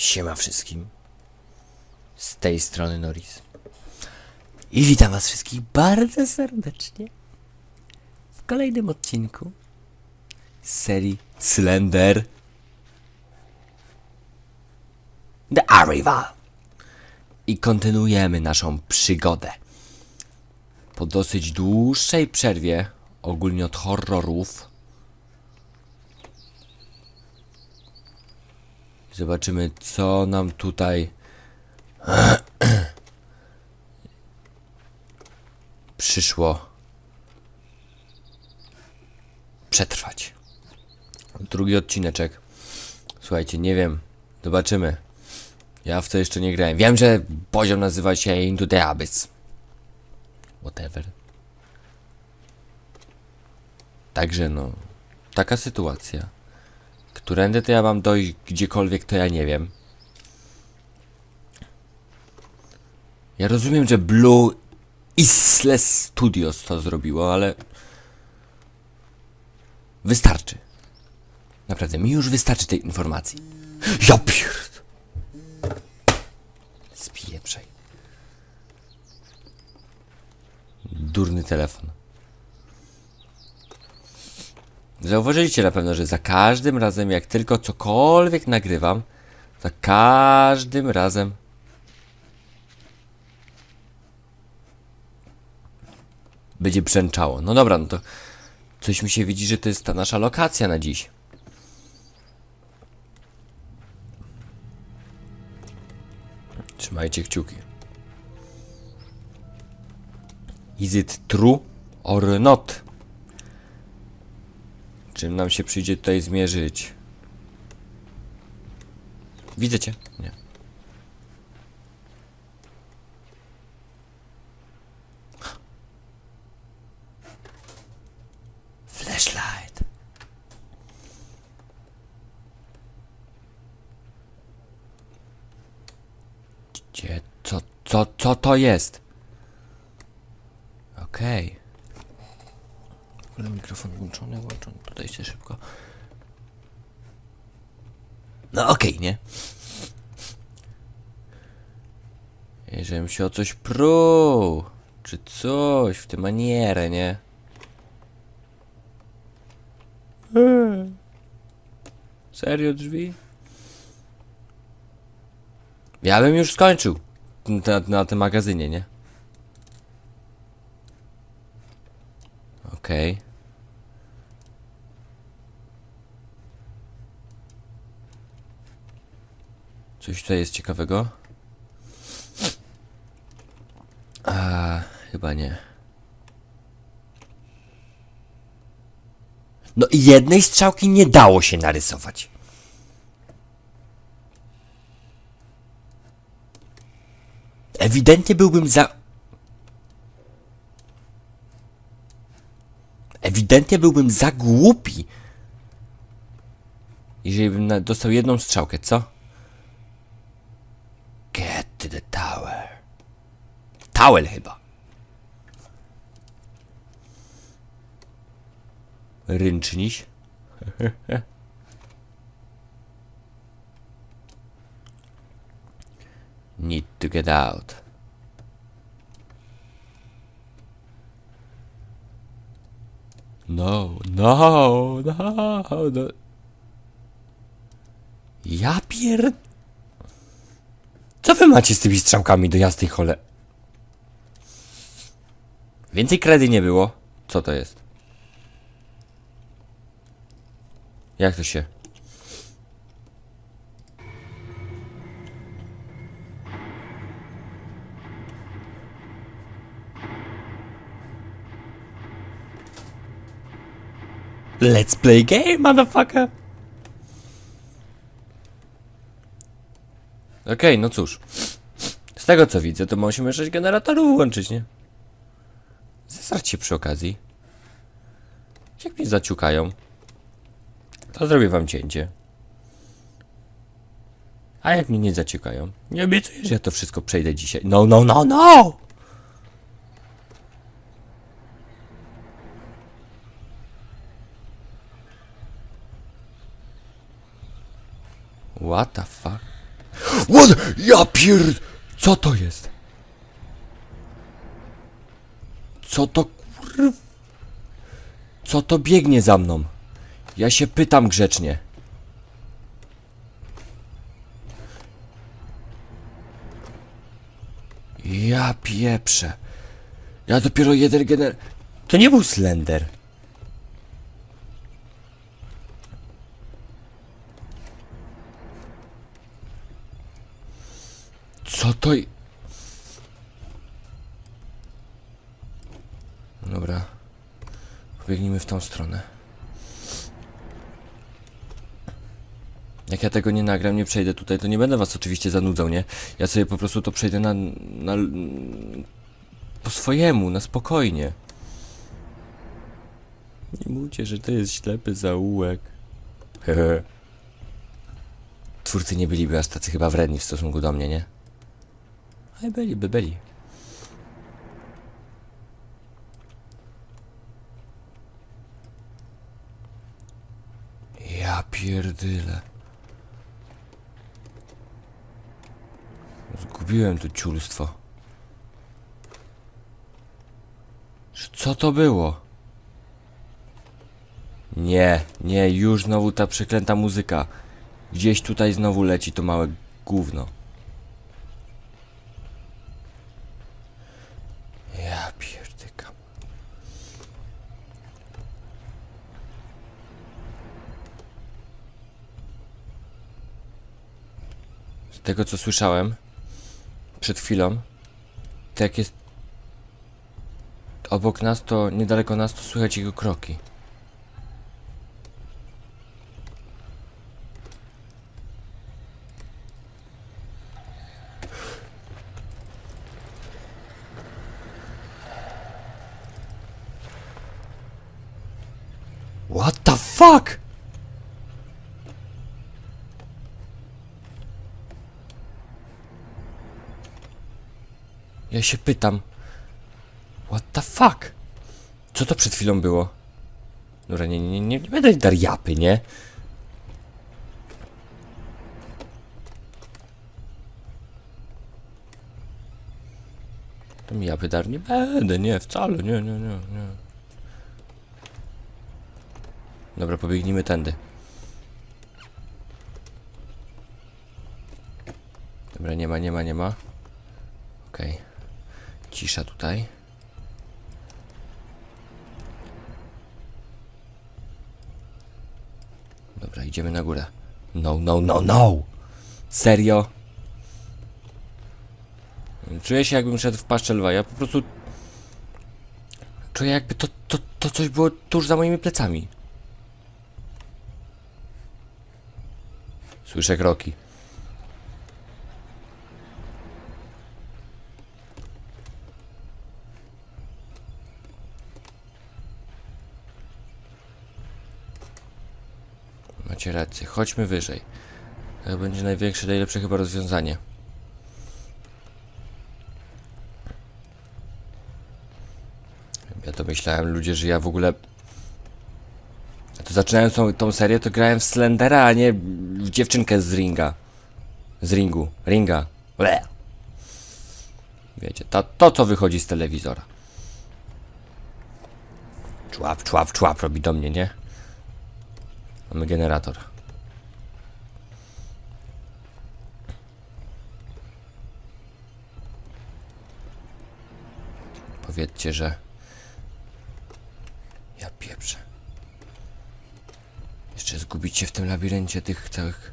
Siema wszystkim. Z tej strony Norris. I witam was wszystkich bardzo serdecznie w kolejnym odcinku serii Slender The Arrival. I kontynuujemy naszą przygodę. Po dosyć dłuższej przerwie, ogólnie od horrorów, Zobaczymy, co nam tutaj przyszło przetrwać. Drugi odcineczek. Słuchajcie, nie wiem. Zobaczymy. Ja w to jeszcze nie grałem. Wiem, że poziom nazywa się Into the Abyss. Whatever. Także no, taka sytuacja. Którędy to ja mam dojść gdziekolwiek, to ja nie wiem. Ja rozumiem, że Blue Isle Studios to zrobiło, ale... Wystarczy. Naprawdę, mi już wystarczy tej informacji. Ja pierd... Spieprzaj. Durny telefon. Zauważyliście na pewno, że za każdym razem, jak tylko cokolwiek nagrywam, za każdym razem będzie brzęczało. No dobra, no to coś mi się widzi, że to jest ta nasza lokacja na dziś. Trzymajcie kciuki. Is it true or not? Czym nam się przyjdzie tutaj zmierzyć? Widzę cię? Nie. Flashlight. Gdzie? Co, co, co to jest? Okej. Okay. W ogóle mikrofon włączony, włączony. Tutaj się szybko. No okej, nie? I żebym się o coś pruł. Czy coś w tę manierę, nie? Eee. Serio drzwi? Ja bym już skończył na, na tym magazynie, nie? Okej. Okay. Coś tutaj jest ciekawego? A, chyba nie. No i jednej strzałki nie dało się narysować. Ewidentnie byłbym za... Ewidentnie byłbym za głupi. Jeżeli bym dostał jedną strzałkę, co? Get to the tower. Tower chyba. Rynczniś. Need to get out. No, no, no, no. Ja pier... Co wy macie z tymi strzałkami do jasnej chole? Więcej kredy nie było. Co to jest? Jak to się? Let's play game, motherfucker! Okej, okay, no cóż. Z tego co widzę, to musimy 6 generatorów włączyć, nie? Zesrać się przy okazji. Jak mnie zaciukają, to zrobię wam cięcie. A jak mnie nie zaciukają? Nie obiecuję, że ja to wszystko przejdę dzisiaj. No, no, no, no! What the fuck? What? Ja pierd... Co to jest? Co to kur... Co to biegnie za mną? Ja się pytam grzecznie. Ja pieprzę. Ja dopiero jeden gener... To nie był Slender. Co to. Dobra. Pobiegnijmy w tą stronę. Jak ja tego nie nagram, nie przejdę tutaj, to nie będę was oczywiście zanudzał, nie? Ja sobie po prostu to przejdę na... na po swojemu, na spokojnie. Nie mówcie, że to jest ślepy zaułek. Hehe. Twórcy nie byliby aż tacy chyba wredni w stosunku do mnie, nie? Ale byliby, byli. Ja pierdyle. Zgubiłem to ciulstwo. Co to było? Nie, nie, już znowu ta przeklęta muzyka. Gdzieś tutaj znowu leci to małe gówno. Ja. Z tego co słyszałem przed chwilą, tak jest obok nas to, niedaleko nas to słychać jego kroki. What the fuck? Ja się pytam. What the fuck? Co to przed chwilą było? Dobra, nie, nie, nie, nie będę dar japy, nie? Japy dar nie będę, nie, wcale, nie, nie, nie, nie. Dobra, pobiegnijmy tędy. Dobra, nie ma, nie ma, nie ma. Okej. Cisza tutaj. Dobra, idziemy na górę. No, no, no, no! Serio? Czuję się jakbym szedł w paszczę lwa. Ja po prostu... Czuję jakby to, to, to coś było tuż za moimi plecami. Słyszę kroki. Macie rację, chodźmy wyżej. To będzie największe, najlepsze chyba rozwiązanie. Ja to myślałem, ludzie, że ja w ogóle... To zaczynając tą, tą serię, to grałem w Slendera, a nie w dziewczynkę z ringa. Z ringu. Ringa. Ble. Wiecie, to, to co wychodzi z telewizora. Człap, człap, człap robi do mnie, nie? Mamy generator. Powiedzcie, że... Ja pieprzę. Jeszcze zgubić się w tym labiryncie tych całych...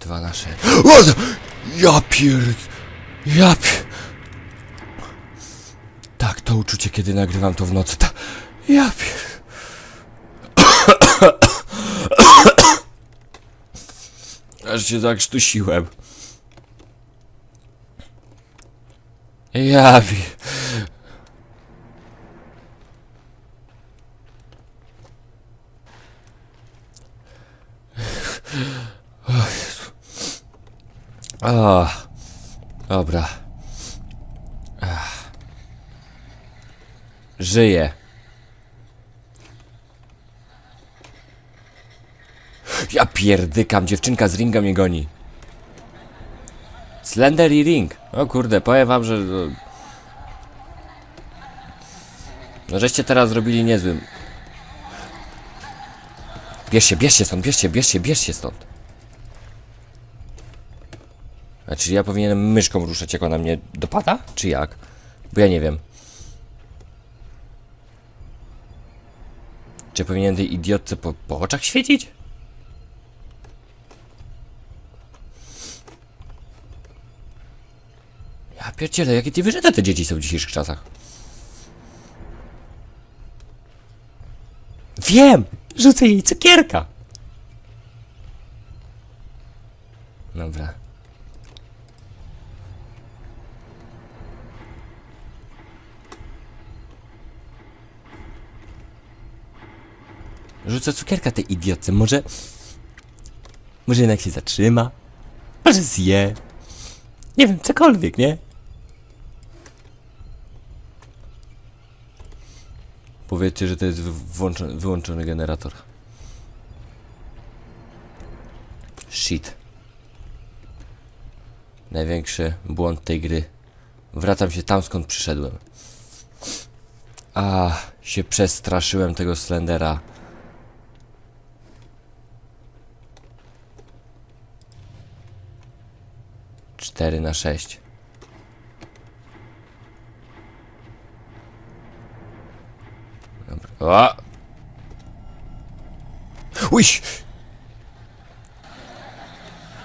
Dwa nasze... O! Ja pierd... Ja pier... Tak, to uczucie, kiedy nagrywam to w nocy, ta... Ja pier... Aż się zakrztusiłem. Ja pier... O Jezu. O, dobra. Żyję. Ja pierdykam, dziewczynka z ringa mnie goni. Slender i ring. O kurde, powiem wam, że... no- No żeście teraz zrobili niezłym. Bierz się, bierz się stąd, bierz się, bierz się, bierz się stąd. A czy ja powinienem myszką ruszać, jak ona mnie dopada? Czy jak? Bo ja nie wiem. Czy powinienem tej idiotce po, po oczach świecić? Ja pierdzielę, jakie ty wyżyte te dzieci są w dzisiejszych czasach. Wiem! Rzucę jej cukierka! Dobra. Rzucę cukierka tej idiotce. Może... Może jednak się zatrzyma? Może zje? Nie wiem, cokolwiek, nie? Powiedzcie, że to jest wyłączony generator. Shit. Największy błąd tej gry. Wracam się tam, skąd przyszedłem. A, się przestraszyłem tego Slendera. Cztery na sześć. Dobra. O! Uś!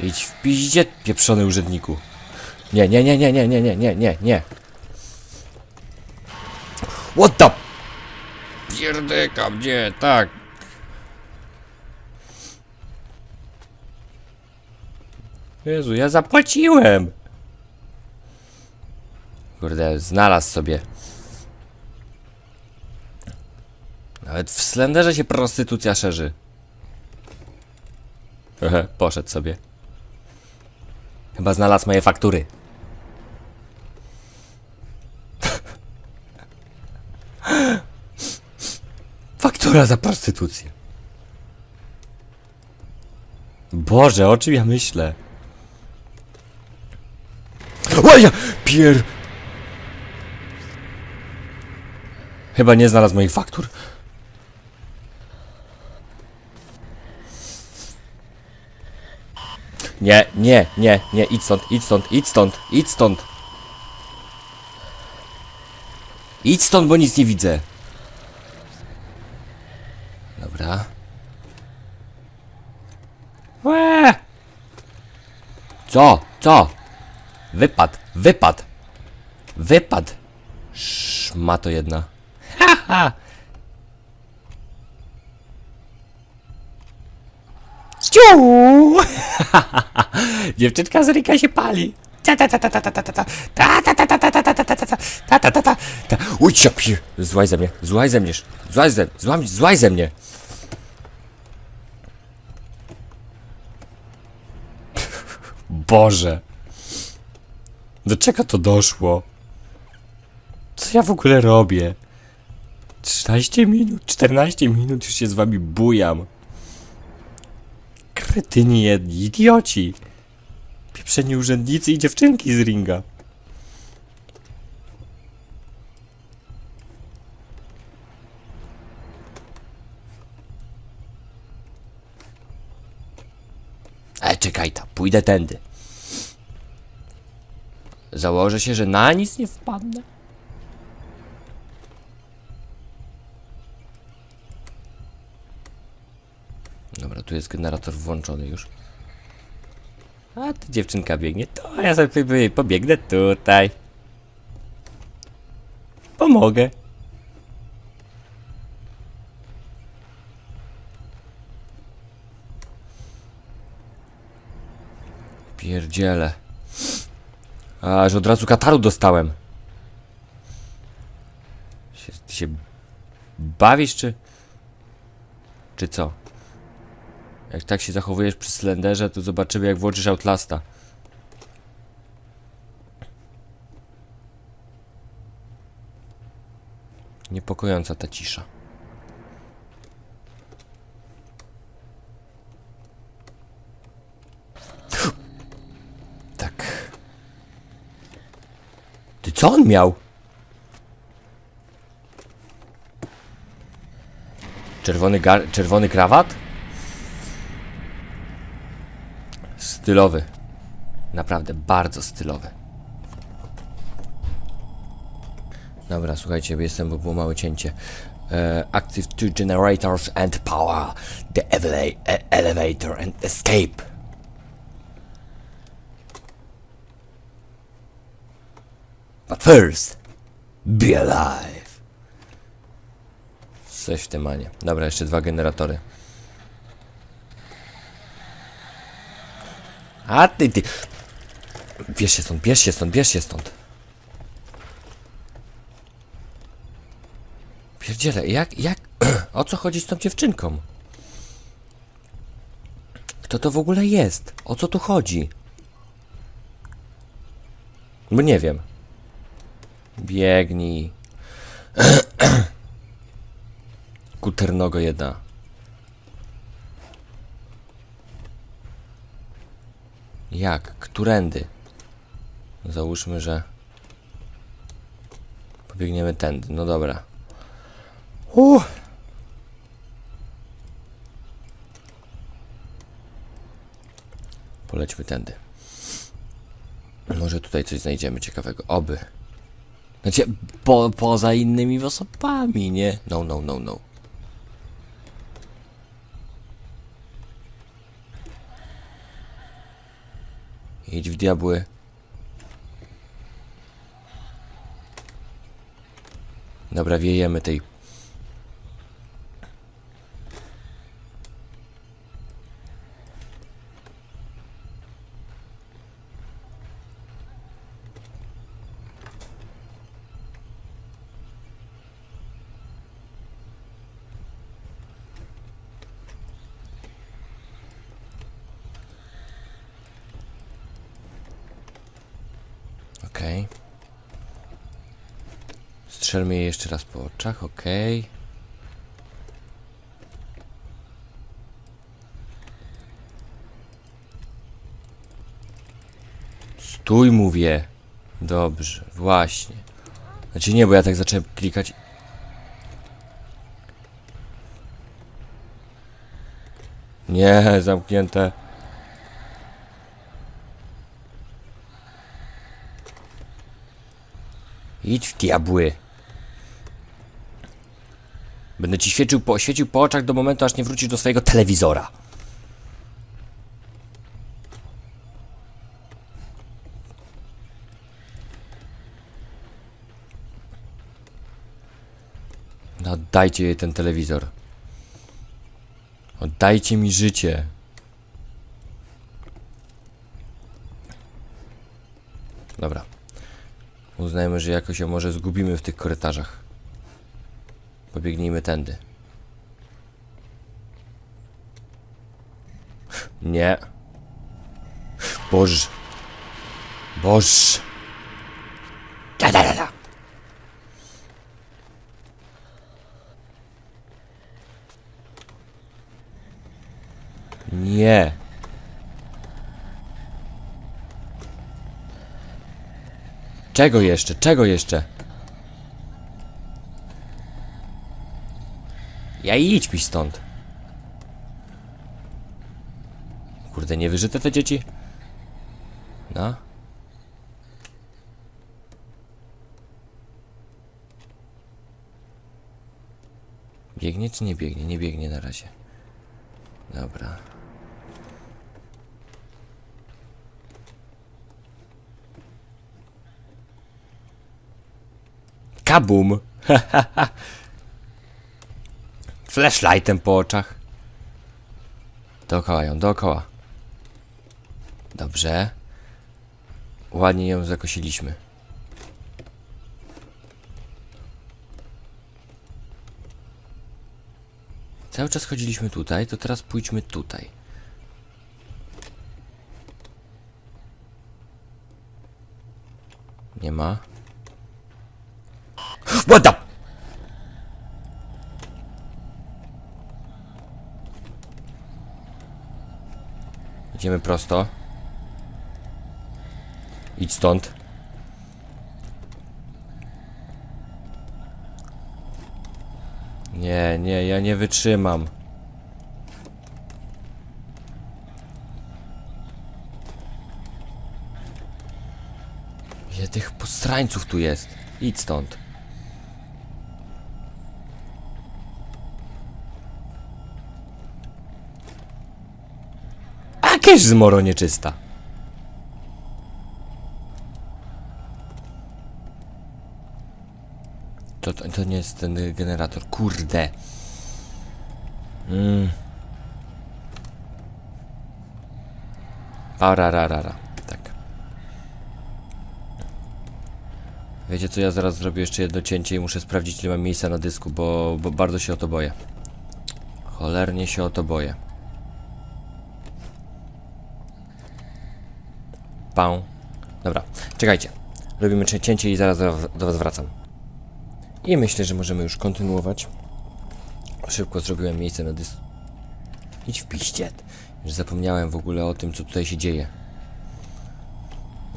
Idź w piździe, pieprzony urzędniku. Nie, nie, nie, nie, nie, nie, nie, nie, nie, nie. What the? Pierdyka mnie, tak. Jezu, ja zapłaciłem. Kurde, znalazł sobie. Nawet w Slenderze się prostytucja szerzy. Hehe, poszedł sobie. Chyba znalazł moje faktury. Faktura za prostytucję. Boże, o czym ja myślę? O ja pier... Chyba nie znalazł moich faktur. Nie, nie, nie, nie, idź stąd, idź stąd, idź stąd, idź stąd. Idź stąd, bo nic nie widzę. Dobra. Co? Co? Wypad, wypad, wypad. Szma to jedna. Haha! Ha. Dziewczynka z Rika się pali. Ujdź się, psie! Złaj ze mnie, złaj ze mnie, złaj ze, złam, złaj ze mnie! Boże! Do czego to doszło? Co ja w ogóle robię? 13 minut, 14 minut już się z wami bujam. Kretyni jedni, idioci. Pieprzeni urzędnicy i dziewczynki z ringa. E, czekaj ta, pójdę tędy. Założę się, że na nic nie wpadnę. Dobra, tu jest generator włączony już. A tu dziewczynka biegnie. To ja sobie pobiegnę tutaj. Pomogę. Pierdziele. A, że od razu kataru dostałem. Się, ty się bawisz, czy... Czy co? Jak tak się zachowujesz przy Slenderze, to zobaczymy jak włączysz Outlasta. Niepokojąca ta cisza. Ty co on miał? Czerwony, czerwony krawat? Stylowy. Naprawdę bardzo stylowy. Dobra, słuchajcie, jestem, bo było małe cięcie. E, active two generators and power the e- elevator and escape. First, be alive. Coś w tym manie. Dobra, jeszcze dwa generatory. A ty, ty. Bierz się stąd, bierz się stąd, bierz się stąd. Pierdziele, jak, jak, o co chodzi z tą dziewczynką? Kto to w ogóle jest? O co tu chodzi? Bo nie wiem. Biegnij. Kuternogo jedna. Jak? Którędy? Załóżmy, że pobiegniemy tędy. No dobra. Uh. Polećmy tędy. Może tutaj coś znajdziemy ciekawego. Oby. Znaczy, po, poza innymi osobami, nie? No, no, no, no. Idź w diabły. Dobra, wiejemy tej. Okej. Strzelmy jeszcze raz po oczach, okej. Stój, mówię. Dobrze, właśnie. Znaczy nie, bo ja tak zacząłem klikać. Nie, zamknięte. Idź w diabły. Będę ci świecił po, świecił po oczach do momentu, aż nie wrócisz do swojego telewizora. No, oddajcie jej ten telewizor. Oddajcie mi życie. Dobra. Uznajmy, że jakoś ją może zgubimy w tych korytarzach. Pobiegnijmy tędy. Nie. Boż. Boż. Da, da, da, da. Nie. Czego jeszcze? Czego jeszcze? Ja idź mi stąd. Kurde, nie wyżyte te dzieci? No. Biegnie czy nie biegnie? Nie biegnie na razie. Dobra. Kabum! Flashlightem po oczach. Dookoła ją, dookoła. Dobrze. Ładnie ją zakosiliśmy. Cały czas chodziliśmy tutaj, to teraz pójdźmy tutaj. Nie ma. What the? Idziemy prosto. Idź stąd. Nie, nie, ja nie wytrzymam. Ile tych postrańców tu jest? Idź stąd. Kież zmoro nieczysta. To, to, to nie jest ten generator. Kurde. Mm. Parararara. Tak. Wiecie co, ja zaraz zrobię jeszcze jedno cięcie i muszę sprawdzić ile mam miejsca na dysku, bo, bo bardzo się o to boję. Cholernie się o to boję. Pał. Dobra, czekajcie. Robimy cie- cięcie i zaraz do, was wracam. I myślę, że możemy już kontynuować. Szybko zrobiłem miejsce na dys... Idź w piściet. Już zapomniałem w ogóle o tym, co tutaj się dzieje.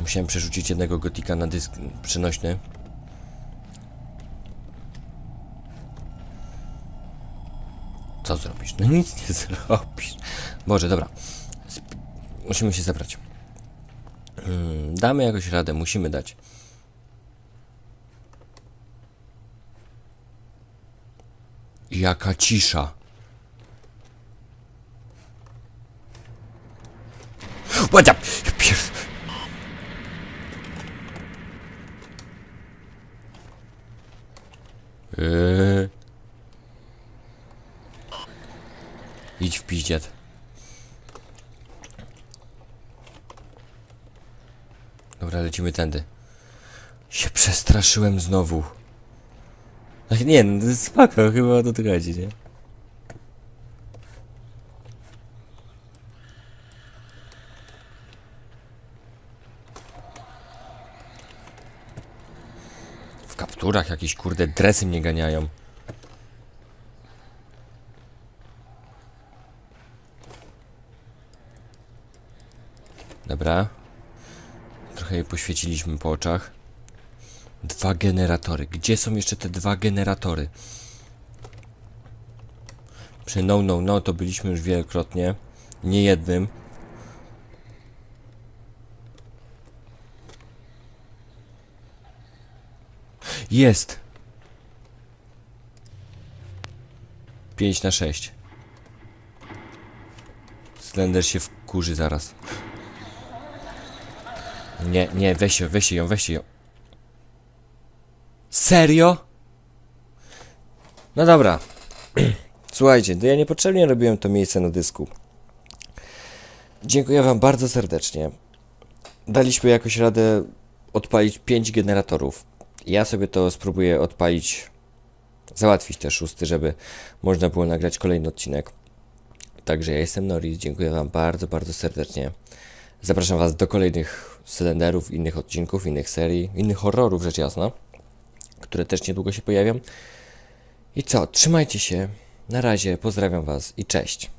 Musiałem przerzucić jednego gotika na dysk przenośny. Co zrobisz? No nic nie zrobisz. Boże, dobra. Musimy się zebrać. Damy jakoś radę, musimy dać. Jaka cisza. Ładza! Pier... Eee. Idź w piździet. Lecimy tędy. Się przestraszyłem znowu. Ach, nie, no to jest spoko, chyba o to tu chodzi, nie? W kapturach jakieś kurde dresy mnie ganiają. Dobra. Trochę poświeciliśmy po oczach. Dwa generatory. Gdzie są jeszcze te dwa generatory? Przy no, no, no to byliśmy już wielokrotnie. Nie jednym. Jest! 5 na 6. Slender się wkurzy zaraz. Nie, nie, weź ją, weź ją, weź ją. Serio? No dobra. Słuchajcie, to ja niepotrzebnie robiłem to miejsce na dysku. Dziękuję wam bardzo serdecznie. Daliśmy jakoś radę odpalić 5 generatorów. Ja sobie to spróbuję odpalić, załatwić te szósty, żeby można było nagrać kolejny odcinek. Także ja jestem Norris, dziękuję wam bardzo, bardzo serdecznie. Zapraszam was do kolejnych cylinderów, innych odcinków, innych serii, innych horrorów, rzecz jasna, które też niedługo się pojawią. I co, trzymajcie się, na razie, pozdrawiam was i cześć.